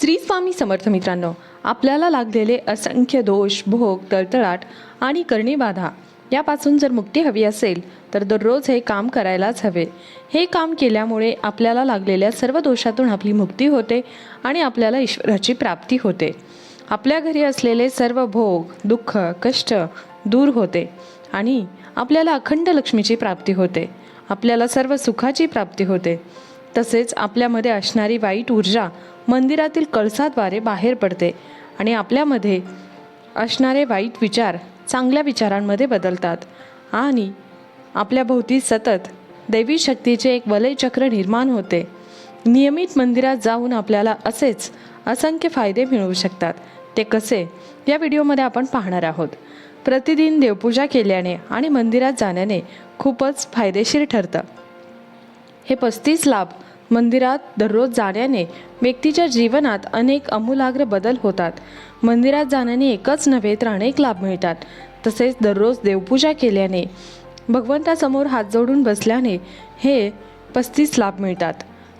श्री स्वामी समर्थ मित्रांनो आपल्याला लागलेले असंख्य दोष भोग तळतळाट आणि करणीबाधा यापासून जर मुक्ती हवी असेल तर दररोज हे काम करायलाच हवे. हे काम केल्यामुळे आपल्याला लागलेल्या सर्व दोषातून आपली मुक्ती होते आणि आपल्याला ईश्वराची प्राप्ती होते. आपल्या घरी असलेले सर्व भोग दुःख कष्ट दूर होते आणि आपल्याला अखंड लक्ष्मीची प्राप्ती होते. आपल्याला सर्व सुखाची प्राप्ती होते. तसेच आपल्यामध्ये असणारी वाईट ऊर्जा मंदिरातील कळसाद्वारे बाहेर पडते आणि आपल्यामध्ये असणारे वाईट विचार चांगल्या विचारांमध्ये बदलतात. आणि आपल्याभोवती सतत दैवी शक्तीचे एक वलयचक्र निर्माण होते. नियमित मंदिरात जाऊन आपल्याला असेच असंख्य फायदे मिळू शकतात. ते कसे? या व्हिडिओमध्ये आपण पाहणार आहोत. प्रतिदिन देवपूजा केल्याने आणि मंदिरात जाण्याने खूपच फायदेशीर ठरतं. हे पस्तीस लाभ मंदिरात दररोज जाण्याने व्यक्तीच्या जीवनात अनेक अमूलाग्र बदल होतात. मंदिरात जाण्याने एकच नव्हे तर अनेक लाभ मिळतात. तसेच दररोज देवपूजा केल्याने भगवंतासमोर हात जोडून बसल्याने हे पस्तीस लाभ मिळतात.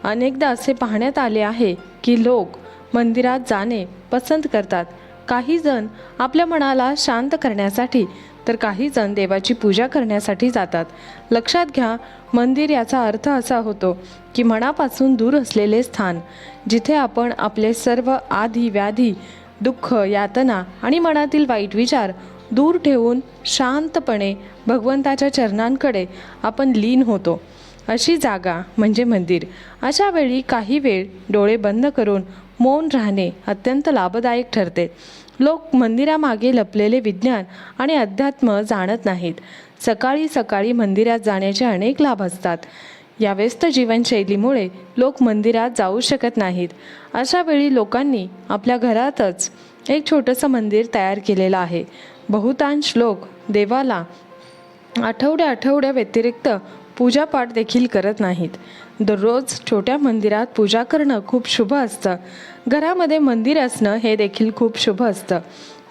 अनेकदा असे पाहण्यात आले आहे की लोक मंदिरात जाणे पसंत करतात. काही जण आपल्या मनाला शांत करण्यासाठी तर काही जण देवाची पूजा करण्यासाठी जातात. लक्षात घ्या मंदिर याचा अर्थ असा होतो की मनापासून दूर असलेले स्थान जिथे आपण आपले सर्व आधी व्याधी दुःख यातना आणि मनातील वाईट विचार दूर ठेवून शांतपणे भगवंताच्या चरणांकडे आपण लीन होतो. अशी जागा म्हणजे मंदिर. अशा वेळी काही वेळ डोळे बंद करून मौन राहणे अत्यंत लाभदायक ठरते. लोक मंदिरामागे लपलेले विज्ञान आणि अध्यात्म जाणत नाहीत. सकाळी सकाळी मंदिरात जाण्याचे अनेक लाभ असतात. या व्यस्त जीवनशैलीमुळे लोक मंदिरात जाऊ शकत नाहीत. अशा वेळी लोकांनी आपल्या घरातच एक छोटंसं मंदिर तयार केलेलं आहे. बहुतांश लोक देवाला आठवड्या आठवड्या व्यतिरिक्त पूजापाठ देखील करत नाहीत. दररोज छोट्या मंदिरात पूजा करणं खूप शुभ असतं. घरामध्ये मंदिर असणं हे देखील खूप शुभ असतं.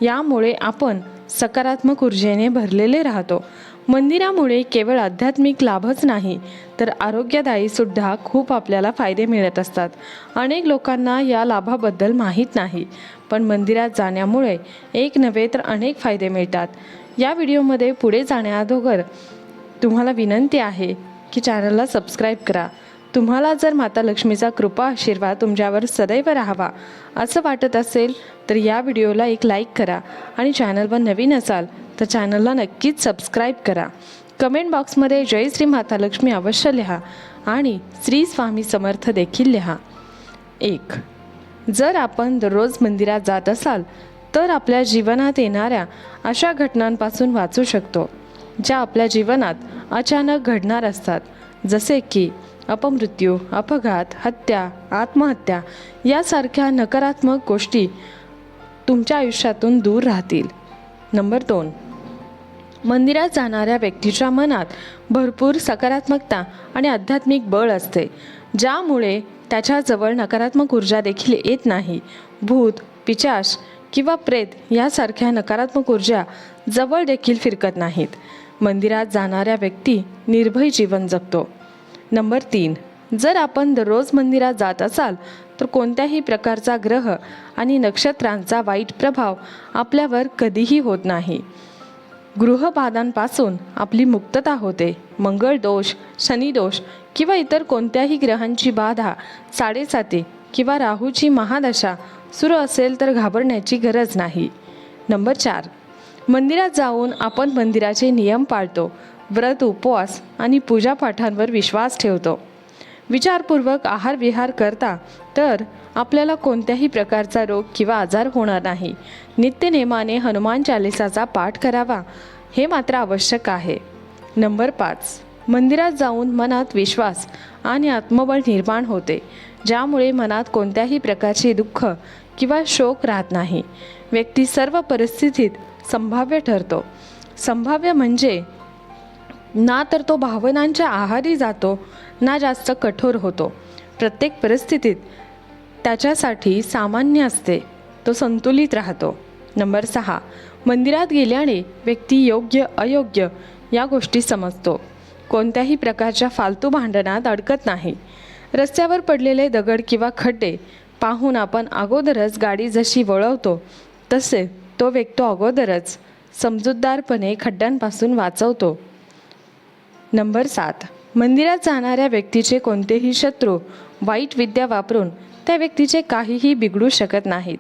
यामुळे आपण सकारात्मक ऊर्जेने भरलेले राहतो. मंदिरामुळे केवळ आध्यात्मिक लाभच नाही तर आरोग्यदायी सुद्धा खूप आपल्याला फायदे मिळत असतात. अनेक लोकांना या लाभाबद्दल माहीत नाही पण मंदिरात जाण्यामुळे एक नव्हे तर अनेक फायदे मिळतात. या व्हिडिओमध्ये पुढे जाण्याअगोदर तुम्हाला विनंती आहे की चॅनलला सबस्क्राईब करा. तुम्हाला जर माता लक्ष्मीचा कृपा आशीर्वाद तुमच्यावर सदैव राहावा असं वाटत असेल तर या व्हिडिओला एक लाईक करा आणि चॅनलवर नवीन असाल तर चॅनलला नक्कीच सबस्क्राईब करा. कमेंट बॉक्समध्ये जय श्री माता लक्ष्मी अवश्य लिहा आणि श्री स्वामी समर्थ देखील लिहा. एक जर आपण दररोज मंदिरात जात असाल तर आपल्या जीवनात येणाऱ्या अशा घटनांपासून वाचू शकतो ज्या आपल्या जीवनात अचानक घडणार असतात. जसे की अपमृत्यू अपघात हत्या आत्महत्या यासारख्या नकारात्मक गोष्टी तुमच्या आयुष्यातून दूर राहतील. नंबर दोन. मंदिरात जाणाऱ्या व्यक्तीच्या मनात भरपूर सकारात्मकता आणि आध्यात्मिक बळ असते ज्यामुळे त्याच्याजवळ नकारात्मक ऊर्जा देखील येत नाही. भूत पिचाश किंवा प्रेत यासारख्या नकारात्मक ऊर्जा जवळ देखील फिरकत नाहीत. मंदिरात जाणाऱ्या व्यक्ती निर्भय जीवन जगतो. नंबर तीन. जर आपण दररोज मंदिरात जात असाल तर कोणत्याही प्रकारचा ग्रह आणि नक्षत्रांचा वाईट प्रभाव आपल्यावर कधीही होत नाही. गृहबाधांपासून आपली मुक्तता होते. मंगळ दोष शनिदोष किंवा इतर कोणत्याही ग्रहांची बाधा साडेसाती किंवा राहूची महादशा सुरू असेल तर घाबरण्याची गरज नाही. नंबर चार. मंदिरात जाऊन आपण मंदिराचे नियम पाळतो. व्रत उपवास आणि पूजापाठांवर विश्वास ठेवतो. विचारपूर्वक आहार विहार करता तर आपल्याला कोणत्याही प्रकारचा रोग किंवा आजार होणार नाही. नित्यनेमाने हनुमान चालिसाचा पाठ करावा हे मात्र आवश्यक आहे. नंबर पाच. मंदिरात जाऊन मनात विश्वास आणि आत्मबळ निर्माण होते. ज्यामुळे मनात कोणत्याही प्रकारचे दुःख किंवा शोक राहत नाही. व्यक्ती सर्व परिस्थितीत संभाव्य ठरतो. संभाव्य म्हणजे ना तर तो भावनांच्या आहारी जातो ना जास्त कठोर होतो. प्रत्येक परिस्थितीत त्याच्यासाठी सामान्य असते तो संतुलित राहतो. नंबर सहा मंदिरात गेल्याने व्यक्ती योग्य अयोग्य या गोष्टी समजतो. कोणत्याही प्रकारच्या फालतू भांडणात अडकत नाही. रस्त्यावर पडलेले दगड किंवा खड्डे पाहून आपण अगोदरच गाडी जशी वळवतो तसे तो व्यक्तो अगोदरच समजूतदारपणे खड्ड्यांपासून वाचवतो. नंबर सात. मंदिरात जाणाऱ्या व्यक्तीचे कोणतेही शत्रू वाईट विद्या वापरून त्या व्यक्तीचे काहीही बिघडू शकत नाहीत.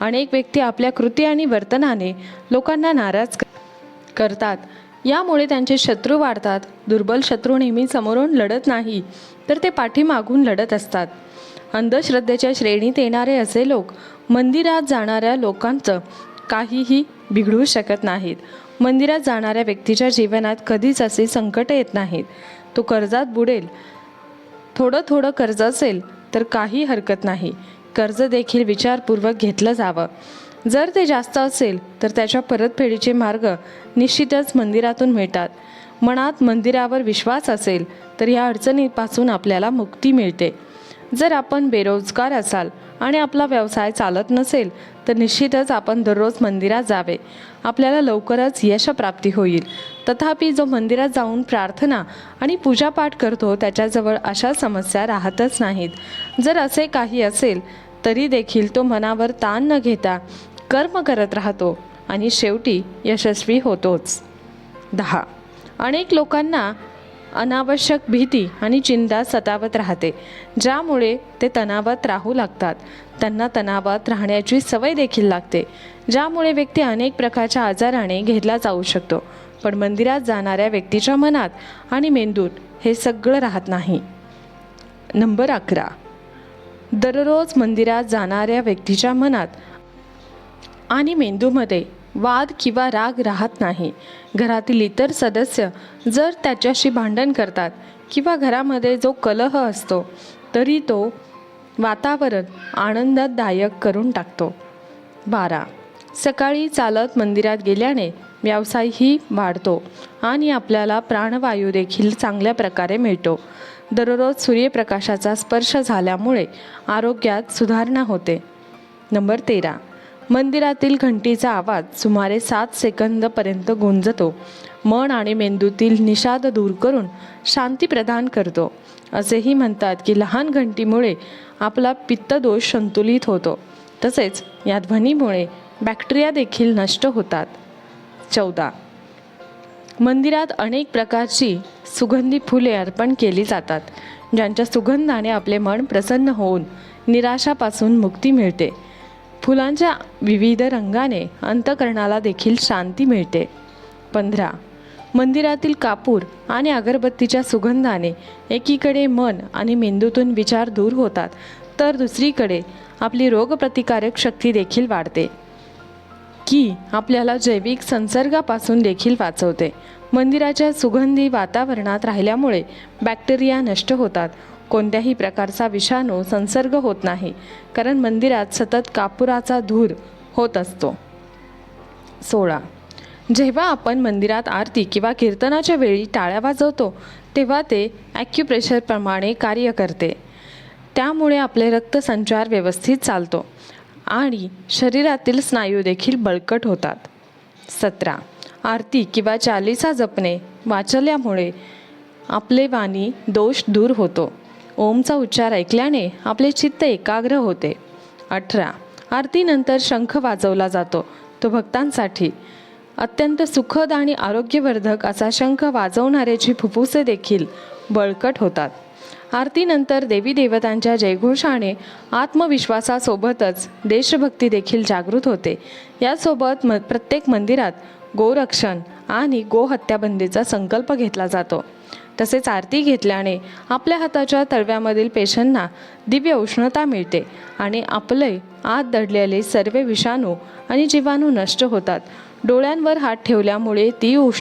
अनेक व्यक्ती आपल्या कृती आणि वर्तनाने लोकांना नाराज करतात. यामुळे त्यांचे शत्रू वाढतात. दुर्बल शत्रू नेहमी समोरून लढत नाही तर ते पाठीमागून लढत असतात. अंधश्रद्धेच्या श्रेणीत येणारे असे लोक मंदिरात जाणाऱ्या लोकांचं काहीही बिघडू शकत नाहीत. मंदिरात जाणाऱ्या व्यक्तीच्या जीवनात कधीच असे संकट येत नाहीत. तो कर्जात बुडेल. थोडं थोडं कर्ज असेल तर काही हरकत नाही. कर्ज देखील विचारपूर्वक घेतलं जावं. जर ते जास्त असेल तर त्याच्या परतफेडीचे मार्ग निश्चितच मंदिरातून मिळतात. मनात मंदिरावर विश्वास असेल तर या अडचणीपासून आपल्याला मुक्ती मिळते. जर आपण बेरोजगार असाल आणि आपला व्यवसाय चालत नसेल तर निश्चितच आपण दररोज मंदिरात जावे. आपल्याला लवकरच यशप्राप्ती होईल. तथापि जो मंदिरात जाऊन प्रार्थना आणि पूजापाठ करतो त्याच्याजवळ अशा समस्या राहतच नाहीत. जर असे काही असेल तरी देखील तो मनावर ताण न घेता कर्म करत राहतो आणि शेवटी यशस्वी होतोच. दहा. अनेक लोकांना अनावश्यक भीती आणि चिंता सतावत राहते. ज्यामुळे ते तणावात राहू लागतात. त्यांना तणावात राहण्याची सवय देखील लागते. ज्यामुळे व्यक्ती अनेक प्रकारच्या आजाराने घेरला जाऊ शकतो. पण मंदिरात जाणाऱ्या व्यक्तीच्या मनात आणि मेंदूत हे सगळं राहत नाही. नंबर अकरा. दररोज मंदिरात जाणाऱ्या व्यक्तीच्या मनात आणि मेंदूमध्ये वाद किंवा राग राहत नाही. घरातील इतर सदस्य जर त्याच्याशी भांडण करतात किंवा घरामध्ये जो कलह असतो तरी तो वातावरण आनंददायक करून टाकतो. बारा. सकाळी चालत मंदिरात गेल्याने व्यवसायही वाढतो आणि आपल्याला प्राणवायू देखील चांगल्या प्रकारे मिळतो. दररोज सूर्यप्रकाशाचा स्पर्श झाल्यामुळे आरोग्यात सुधारणा होते. नंबर तेरा. मंदिरातील घंटीचा आवाज सुमारे सात सेकंदपर्यंत गुंजतो. मन आणि मेंदूतील निषाद दूर करून शांती प्रदान करतो. असेही म्हणतात की लहान घंटीमुळे आपला पित्तदोष संतुलित होतो. तसेच या ध्वनीमुळे बॅक्टेरिया देखील नष्ट होतात. चौदा. मंदिरात अनेक प्रकारची सुगंधी फुले अर्पण केली जातात ज्यांच्या सुगंधाने आपले मन प्रसन्न होऊन निराशापासून मुक्ती मिळते. फुलांच्या विविध रंगाने अंतकरणाला देखील शांती मिळते. पंधरा. मंदिरातील कापूर आणि अगरबत्तीच्या सुगंधाने एकीकडे मन आणि मेंदूतून विचार दूर होतात तर दुसरीकडे आपली रोगप्रतिकारक शक्ती देखील वाढते. की आपल्याला जैविक संसर्गापासून देखील वाचवते. मंदिराच्या सुगंधी वातावरणात राहिल्यामुळे बॅक्टेरिया नष्ट होतात कोणत्याही प्रकारचा विषाणू संसर्ग होत नाही कारण मंदिरात सतत कापुराचा धूर होत असतो. सोळा. जेव्हा आपण मंदिरात आरती किंवा कीर्तनाच्या वेळी टाळ्या वाजवतो तेव्हा ते ॲक्युप्रेशरप्रमाणे कार्य करते. त्यामुळे आपले रक्तसंचार व्यवस्थित चालतो आणि शरीरातील स्नायू देखील बळकट होतात. सतरा. आरती किंवा चालीसा जपणे वाचल्यामुळे आपले वाणी दोष दूर होतो. ओमचा उच्चार ऐकल्याने आपले चित्त एकाग्र होते. अठरा. आरतीनंतर शंख वाजवला जातो. तो भक्तांसाठी अत्यंत सुखद आणि आरोग्यवर्धक असा शंख वाजवणाऱ्याची फुफ्फुसे देखील बळकट होतात. आरतीनंतर देवी देवतांच्या जयघोषाने आत्मविश्वासासोबतच देशभक्ती देखील जागृत होते. यासोबत म प्रत्येक मंदिरात गोरक्षण आणि गोहत्याबंदीचा संकल्प घेतला जातो. तसेच आरती घेतल्याने आपल्या हाताच्या तळव्यामधील पेशांना दिव्य उष्णता मिळते आणि आपले आत दडलेले सर्व विषाणू आणि जीवाणू नष्ट होतात. डोळ्यांवर हात ठेवल्यामुळे ती उष्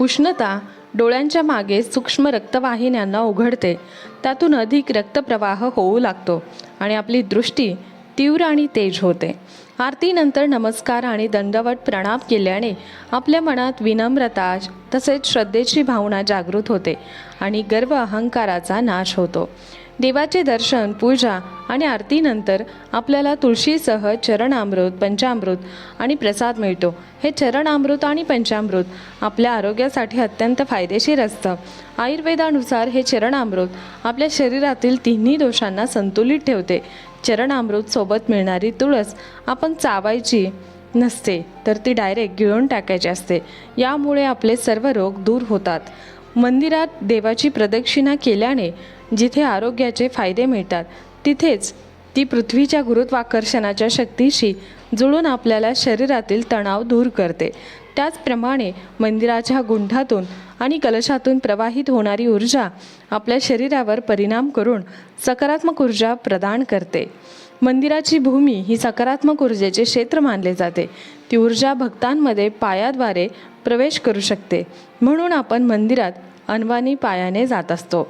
उष्णता डोळ्यांच्या मागे सूक्ष्म रक्तवाहिन्यांना उघडते. त्यातून अधिक रक्तप्रवाह होऊ लागतो आणि आपली दृष्टी तीव्र आणि तेज होते. आरतीनंतर नमस्कार आणि दंडवत प्रणाम केल्याने आपल्या मनात विनम्रता तसेच श्रद्धेची भावना जागृत होते आणि गर्व अहंकाराचा नाश होतो. देवाचे दर्शन पूजा आणि आरतीनंतर आपल्याला तुळशीसह चरणामृत पंचामृत आणि प्रसाद मिळतो. हे चरणामृत आणि पंचामृत आपल्या आरोग्यासाठी अत्यंत फायदेशीर असतं. आयुर्वेदानुसार हे चरणामृत आपल्या शरीरातील तिन्ही दोषांना संतुलित ठेवते. चरणामृतसोबत मिळणारी तुळस आपण चावायची नसते तर ती डायरेक्ट गिळून टाकायची असते. यामुळे आपले सर्व रोग दूर होतात. मंदिरात देवाची प्रदक्षिणा केल्याने जिथे आरोग्याचे फायदे मिळतात तिथेच ती पृथ्वीच्या गुरुत्वाकर्षणाच्या शक्तीशी जुळून आपल्याला शरीरातील तणाव दूर करते. त्याचप्रमाणे मंदिराच्या गुंठातून आणि कलशातून प्रवाहित होणारी ऊर्जा आपल्या शरीरावर परिणाम करून सकारात्मक ऊर्जा प्रदान करते. मंदिराची भूमी ही सकारात्मक ऊर्जेचे क्षेत्र मानले जाते. ती ऊर्जा भक्तांमध्ये पायाद्वारे प्रवेश करू शकते. म्हणून आपण मंदिरात अनवानी पायाने जात असतो.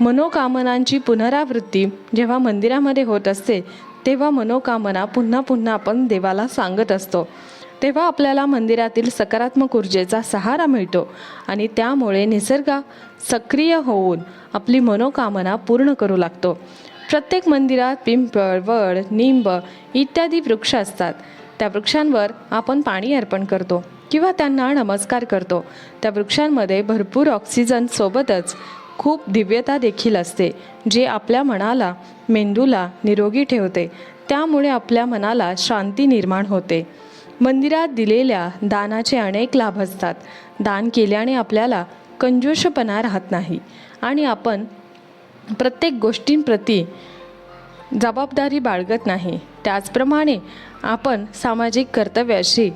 मनोकामनांची पुनरावृत्ती जेव्हा मंदिरामध्ये होत असते तेव्हा मनोकामना पुन्हा पुन्हा आपण देवाला सांगत असतो. तेव्हा आपल्याला मंदिरातील सकारात्मक ऊर्जेचा सहारा मिळतो आणि त्यामुळे निसर्गा सक्रिय होऊन आपली मनोकामना पूर्ण करू लागतो. प्रत्येक मंदिरात पिंपळ वड निंब इत्यादी वृक्ष असतात. त्या वृक्षांवर आपण पाणी अर्पण करतो किंवा त्यांना नमस्कार करतो. त्या वृक्षांमध्ये भरपूर ऑक्सिजन सोबतच खूप दिव्यता देखील असते जे आपल्या मनाला मेंदूला निरोगी ठेवते. त्यामुळे आपल्या मनाला शांती निर्माण होते. मंदिरात दिलेल्या दानाचे अनेक लाभ असतात. दान केल्याने आपल्याला कंजूषपणा राहत नाही. आणि आपण प्रत्येक गोष्टींप्रती जबाबदारी बाळगत नाही. त्याचप्रमाणे आपण सामाजिक कर्तव्याशी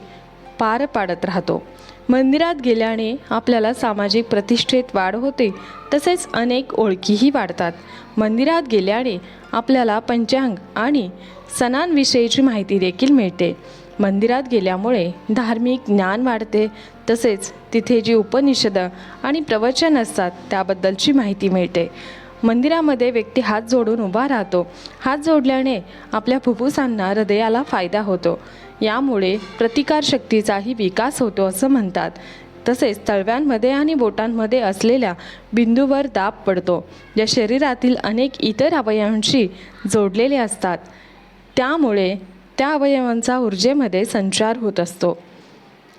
पार पाडत राहतो. मंदिरात गेल्याने आपल्याला सामाजिक प्रतिष्ठेत वाढ होते तसेच अनेक ओळखीही वाढतात. मंदिरात गेल्याने आपल्याला पंचांग आणि सणांविषयीची माहिती देखील मिळते. मंदिरात गेल्यामुळे धार्मिक ज्ञान वाढते. तसेच तिथे जी उपनिषदं आणि प्रवचन असतात त्याबद्दलची माहिती मिळते. मंदिरामध्ये व्यक्ती हात जोडून उभा राहतो. हात जोडल्याने आपल्या फुफ्फुसांना हृदयाला फायदा होतो. यामुळे प्रतिकारशक्तीचाही विकास होतो असं म्हणतात. तसेच तळव्यांमध्ये आणि बोटांमध्ये असलेल्या बिंदूवर दाब पडतो. ज्या शरीरातील अनेक इतर अवयवांशी जोडलेले असतात. त्यामुळे त्या अवयवांचा ऊर्जेमध्ये संचार होत असतो.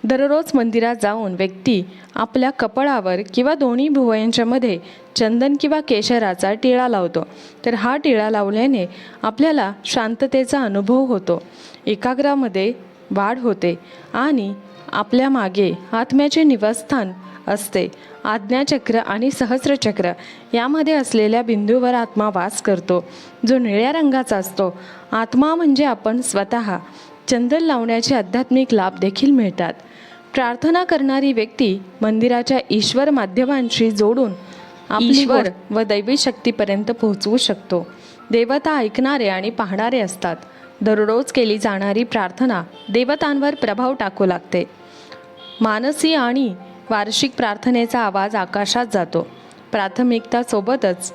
दररोज मंदिरात जाऊन व्यक्ती आपल्या कपाळावर किंवा दोन्ही भुवयांच्यामध्ये चंदन किंवा केशराचा टिळा लावतो. तर हा टिळा लावल्याने आपल्याला शांततेचा अनुभव होतो. एकाग्रामध्ये वाढ होते आणि आपल्या मागे आत्म्याचे निवासस्थान असते. आज्ञाचक्र आणि सहस्रचक्र यामध्ये असलेल्या बिंदूवर आत्मा वास करतो. जो निळ्या रंगाचा असतो. आत्मा म्हणजे आपण स्वतः. चंदन लावण्याचे आध्यात्मिक लाभ देखील मिळतात. प्रार्थना करणारी व्यक्ती मंदिराच्या ईश्वर माध्यमांशी जोडून ईश्वर. व दैवी शक्तीपर्यंत पोहोचवू शकतो. देवता ऐकणारे आणि पाहणारे असतात. दररोज केली जाणारी प्रार्थना देवतांवर प्रभाव टाकू लागते. मानसी आणि वार्षिक प्रार्थनेचा आवाज आकाशात जातो. प्राथमिकता सोबतच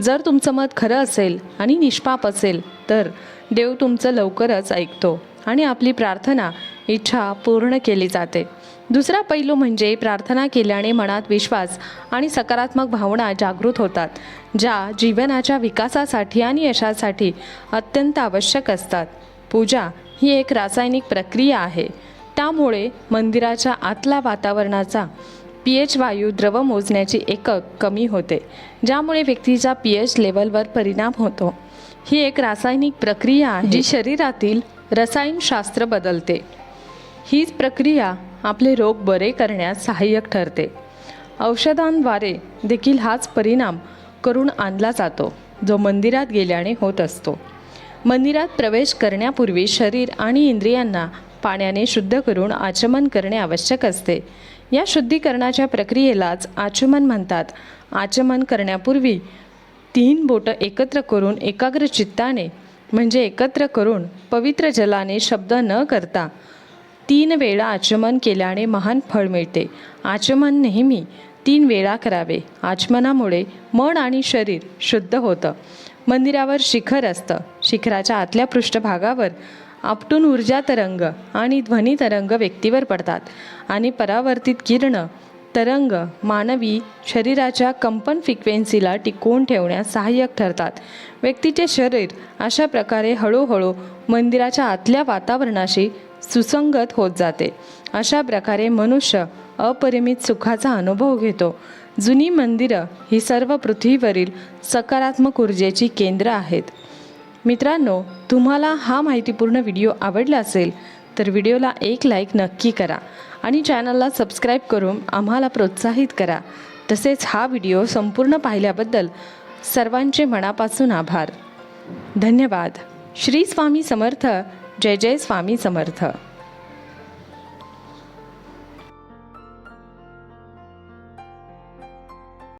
जर तुमचं मत खरं असेल आणि निष्पाप असेल तर देव तुमचं लवकरच ऐकतो आणि आपली प्रार्थना इच्छा पूर्ण केली जाते. दुसरा पैलू म्हणजे प्रार्थना केल्याने मनात विश्वास आणि सकारात्मक भावना जागृत होतात ज्या जीवनाच्या विकासासाठी आणि यशासाठी अत्यंत आवश्यक असतात. पूजा ही एक रासायनिक प्रक्रिया आहे. त्यामुळे मंदिराच्या आतल्या वातावरणाचा पी एच वायू द्रव मोजण्याची एकक कमी होते ज्यामुळे व्यक्तीच्या पी एच लेवलवर परिणाम होतो. ही एक रासायनिक प्रक्रिया आहे जी शरीरातील रसायनशास्त्र बदलते. हीच प्रक्रिया आपले रोग बरे करण्यास सहाय्यक ठरते. औषधांद्वारे देखील हाच परिणाम करून आणला जातो जो मंदिरात गेल्याने होत असतो. मंदिरात प्रवेश करण्यापूर्वी शरीर आणि इंद्रियांना पाण्याने शुद्ध करून आचमन करणे आवश्यक असते. या शुद्धीकरणाच्या प्रक्रियेलाच आचमन म्हणतात. आचमन करण्यापूर्वी तीन बोटं एकत्र करून एकाग्र चित्ताने म्हणजे एकत्र करून पवित्र जलाने शब्द न करता तीन वेळा आचमन केल्याने महान फळ मिळते. आचमन नेहमी तीन वेळा करावे. आचमनामुळे मन आणि शरीर शुद्ध होतं. मंदिरावर शिखर असतं. शिखराच्या आतल्या पृष्ठभागावर आपटून ऊर्जा तरंग आणि ध्वनी तरंग व्यक्तीवर पडतात. आणि परावर्तित किरण तरंग मानवी शरीराच्या कंपन फ्रिक्वेन्सीला टिकवून ठेवण्यास सहाय्यक ठरतात. व्यक्तीचे शरीर अशा प्रकारे हळूहळू मंदिराच्या आतल्या वातावरणाशी सुसंगत होत जाते. अशा प्रकारे मनुष्य अपरिमित सुखाचा अनुभव घेतो. जुनी मंदिरं ही सर्व पृथ्वीवरील सकारात्मक ऊर्जेची केंद्र आहेत. मित्रांनो तुम्हाला हा माहितीपूर्ण व्हिडिओ आवडला असेल तर व्हिडिओला एक लाईक नक्की करा आणि चॅनलला सबस्क्राईब करून आम्हाला प्रोत्साहित करा. तसेच हा व्हिडिओ संपूर्ण पाहिल्याबद्दल सर्वांचे मनापासून आभार. धन्यवाद. श्री स्वामी समर्थ. जय जय स्वामी समर्थ.